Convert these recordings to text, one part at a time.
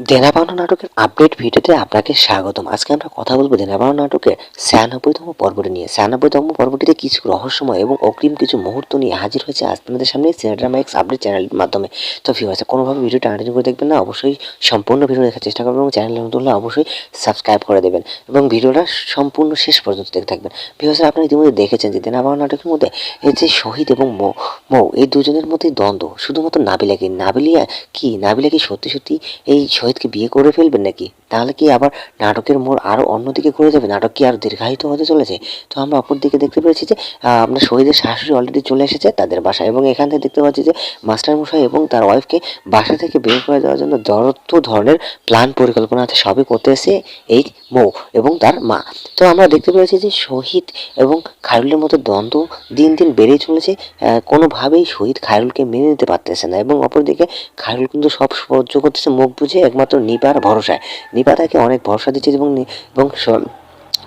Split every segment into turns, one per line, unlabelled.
দেনা পাওনা নাটকের আপডেট ভিডিওতে আপনাকে স্বাগতম। আজকে আমরা কথা বলব দেনা পাওনা নাটকের ছিয়ানব্বইতম পর্বটি নিয়ে। ছিয়ানব্বইতম পর্বটিতে কিছু রহস্যময় এবং অগ্রিম কিছু মুহূর্ত নিয়ে হাজির হয়েছে আজ আপনাদের সামনে সিনেড্রামা এক্স আপডেট চ্যানেলের মাধ্যমে। তো ভিউয়ার্স কোনোভাবে ভিডিওটা আনটিন করে দেখবেন না, অবশ্যই সম্পূর্ণ ভিডিও দেখার চেষ্টা করবেন এবং চ্যানেলে নতুন হলে অবশ্যই সাবস্ক্রাইব করে দেবেন এবং ভিডিওটা সম্পূর্ণ শেষ পর্যন্ত দেখতে থাকবেন। ভিউয়ার্স আপনারা ইতিমধ্যে দেখেছেন যে দেনা পাওনা নাটকের মধ্যে এই যে শহীদ এবং মৌ এই দুজনের মধ্যে দ্বন্দ্ব। শুধুমাত্র নাবিলাকে নাবিলিয়া কি? নাবিলা কি সত্যি সত্যি এই শহীদকে বিয়ে করে ফেলবেন নাকি তাহলে কি আবার নাটকের মোড় আরও অন্যদিকে ঘুরে যাবে? নাটক কি আরও দীর্ঘায়িত হতে চলেছে? তো আমরা অপর দিকে দেখতে পেয়েছি যে আমরা শহীদের শাশুড়ি অলরেডি চলে এসেছে তাদের বাসায় এবং এখান থেকে দেখতে পাচ্ছি যে, মাস্টার মশাই এবং তার ওয়াইফকে বাসা থেকে বের করে দেওয়ার জন্য যত ধরনের প্ল্যান পরিকল্পনা আছে, সবই করতে এসে এই মৌ এবং তার মা। তো আমরা দেখতে পেয়েছি যে, শহীদ এবং খায়রুলের মতো দ্বন্দ্ব দিন দিন বেড়েই চলেছে কোনোভাবেই শহীদ খায়রুলকে মেনে নিতে পারতেছে না এবং অপরদিকে খায়রুল কিন্তু সব সহ্য করতেছে, মুখ বুঝে একমাত্র নিপার ভরসায়। নিপা তাকে অনেক ভরসা দিচ্ছে এবং এবং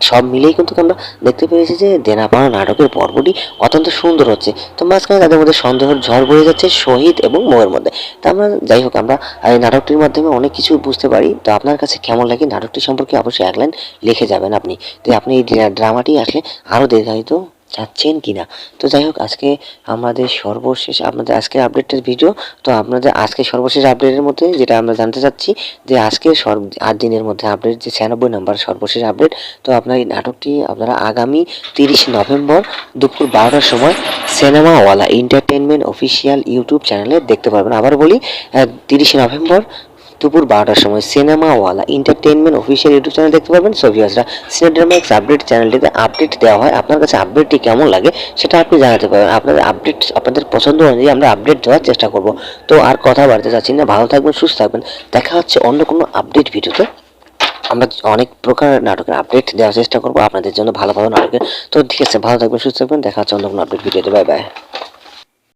সব মিলেই কিন্তু আমরা দেখতে পেয়েছি যে দেনা পাওনা নাটকের পর্বটি অত্যন্ত সুন্দর হচ্ছে। তো মাঝখানে তাদের মধ্যে সন্দেহের ঝড় বয়ে যাচ্ছে শহীদ এবং মোয়ের মধ্যে। তো আমরা যাই হোক, আমরা এই নাটকটির মাধ্যমে অনেক কিছু বুঝতে পারি। তো আপনার কাছে কেমন লাগে? নাটকটি সম্পর্কে অবশ্যই এক লাইন লিখে যাবেন আপনি। তো আপনি এই ড্রামাটি আসলে আরও দীর্ঘায়িত চাচ্ছেন কিনা? তো যাই হোক, আজকে আমাদের সর্বশেষ আপনাদের আজকের আপডেটের ভিডিও তো আপনাদের আজকে সর্বশেষ আপডেটের মধ্যে যেটা আমরা জানতে চাচ্ছি যে আজকে সর্ব আট দিনের মধ্যে আপডেট যে ছিয়ানব্বই নাম্বার সর্বশেষ আপডেট তো আপনার এই নাটকটি আপনারা আগামী তিরিশ নভেম্বর দুপুর বারোটার সময় সিনেমাওয়ালা এন্টারটেনমেন্ট অফিসিয়াল ইউটিউব চ্যানেলে দেখতে পারবেন। আবার বলি তিরিশে নভেম্বর দুপুর বারোটার সময় Cinemawala entertainment official YouTube channel দেখতে পারবেন। সো ভিউয়ার্সরা সিনেড্রামাক্স আপডেট চ্যানেলটিতে আপডেট দেওয়া হয়। আপনার কাছে আপডেটটি কেমন লাগে সেটা আপনি জানাতে পারেন আপনাদের আপডেট আপনাদের পছন্দ অনুযায়ী আমরা আপডেট দেওয়ার চেষ্টা করব। তো আর কথা বাড়তে চাচ্ছি না। ভালো থাকবেন, সুস্থ থাকবেন। দেখা হচ্ছে অন্য কোনো আপডেট ভিডিওতে। আমরা অনেক প্রকার নাটকের আপডেট দেওয়ার চেষ্টা করব। আপনাদের জন্য ভালো ভালো নাটকের। তো ঠিক আছে, ভালো থাকবেন, সুস্থ থাকবেন। দেখা হচ্ছে অন্য কোনো আপডেট ভিডিওতে। Bye bye